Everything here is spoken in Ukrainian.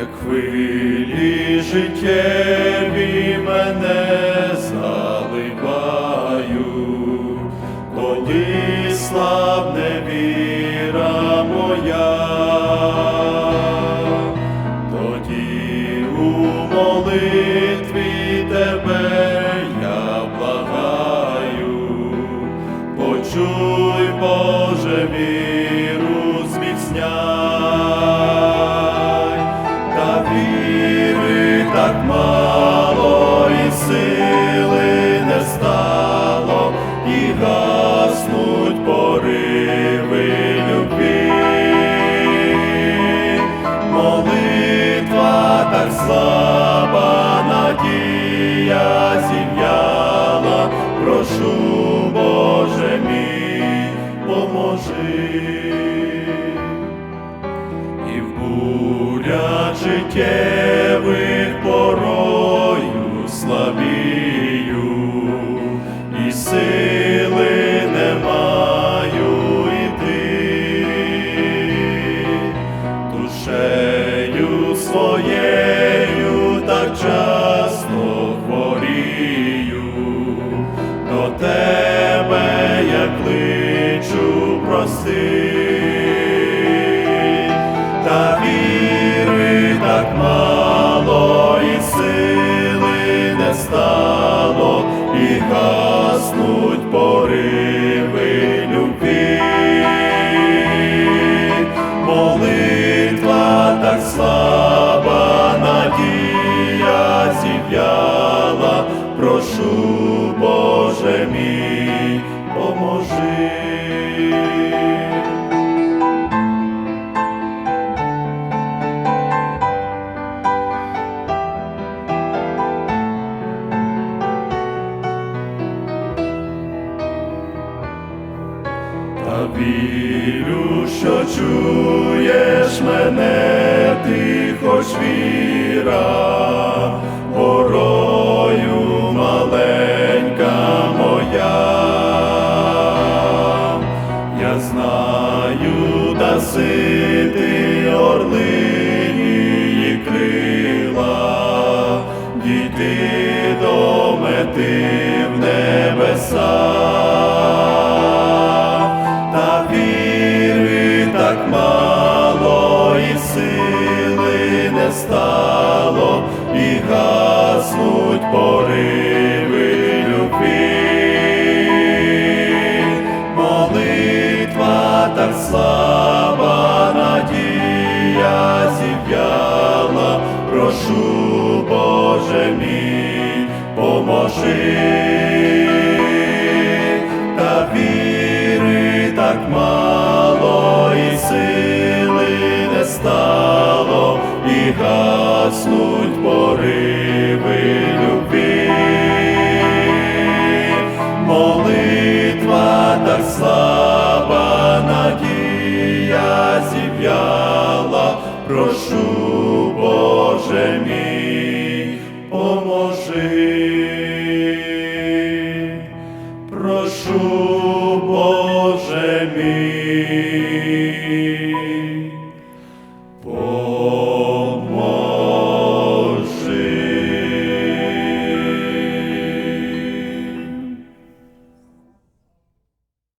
як хвилі життєві мене. І гаснуть пориви любві. Молитва Боже мій, вірю, що чуєш мене, ти хоч віра, знаю, даси ти орлині крила, дійти до мети поможи та віри так мало, і сили не стало, і гаснуть пориви любві. Молитва так слаба, надія зів'яла, прошу, Боже мій, поможи. Прошу, Боже мій.